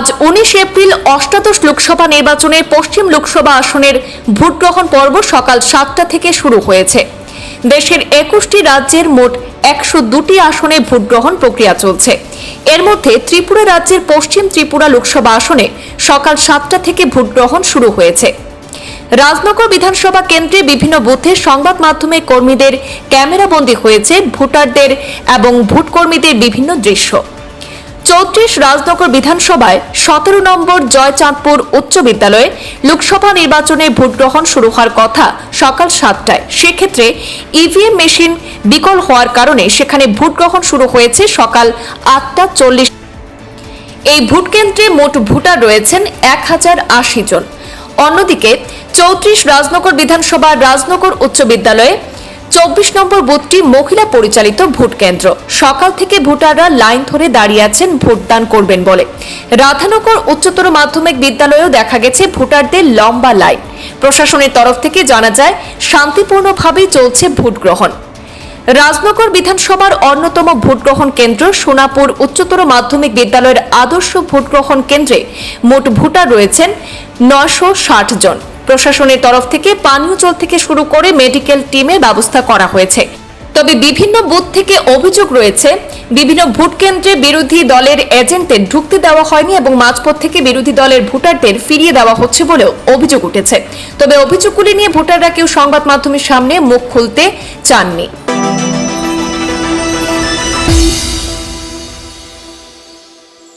আজ উনিশ এপ্রিল অষ্টাদশ লোকসভা নির্বাচনের পশ্চিম লোকসভা আসনের ভোট গ্রহণ পর্ব সকাল সাতটা থেকে শুরু হয়েছে। দেশের একুশটি রাজ্যের মোট একশো দুটি আসনে ভোট গ্রহণ প্রক্রিয়া চলছে। এর মধ্যে ত্রিপুরা রাজ্যের পশ্চিম ত্রিপুরা লোকসভা আসনে সকাল সাতটা থেকে ভোট গ্রহণ শুরু হয়েছে। রাজনগর বিধানসভা কেন্দ্রে বিভিন্ন বুথে সংবাদ মাধ্যমের কর্মীদের ক্যামেরাবন্দি হয়েছে ভোটারদের এবং ভোটকর্মীদের বিভিন্ন দৃশ্য। চৌত্রিশ রাজনগর বিধানসভায় সতেরো নম্বর জয়চাঁদপুর উচ্চ বিদ্যালয়ে লোকসভা নির্বাচনে ভোটগ্রহণ শুরু হওয়ার কথা সকাল সাতটায়। সেক্ষেত্রে ইভিএম মেশিন বিকল হওয়ার কারণে সেখানে ভোটগ্রহণ শুরু হয়েছে সকাল আটটা চল্লিশ। এই ভোটকেন্দ্রে মোট ভোটার রয়েছেন এক হাজার আশি জন। অন্যদিকে চৌত্রিশ রাজনগর বিধানসভার রাজনগর উচ্চ বিদ্যালয়ে চব্বিশ নম্বর বুথটি মহিলা পরিচালিত ভোট কেন্দ্র। সকাল থেকে ভোটাররা লাইন ধরে দাঁড়িয়ে আছেন, ভোটদান করবেন বলে। রাধানগর উচ্চতর মাধ্যমিক বিদ্যালয়েও দেখা গেছে ভোটারদের লম্বা লাইন। প্রশাসনের তরফ থেকে জানা যায়, শান্তিপূর্ণভাবেই চলছে ভোট গ্রহণ। রাজনগর বিধানসভার অন্যতম ভোটগ্রহণ কেন্দ্র সোনাপুর উচ্চতর মাধ্যমিক বিদ্যালয়ের আদর্শ ভোটগ্রহণ কেন্দ্রে মোট ভোটার রয়েছেন নশো জন। প্রশাসনের তরফ থেকে পানীয় জল থেকে শুরু করে মেডিকেল টিমের ব্যবস্থা করা হয়েছে। তবে বিভিন্ন বুথ থেকে অভিযোগ রয়েছে, বিভিন্ন ভোট কেন্দ্রে বিরোধী দলের এজেন্টদের ঢুকতে দেওয়া হয়নি এবং মাঝপথ থেকে বিরোধী দলের ভোটারদের ফিরিয়ে দেওয়া হচ্ছে বলেও অভিযোগ উঠেছে। তবে অভিযোগগুলি নিয়ে ভোটাররা কেউ সংবাদ মাধ্যমের সামনে মুখ খুলতে চাননি।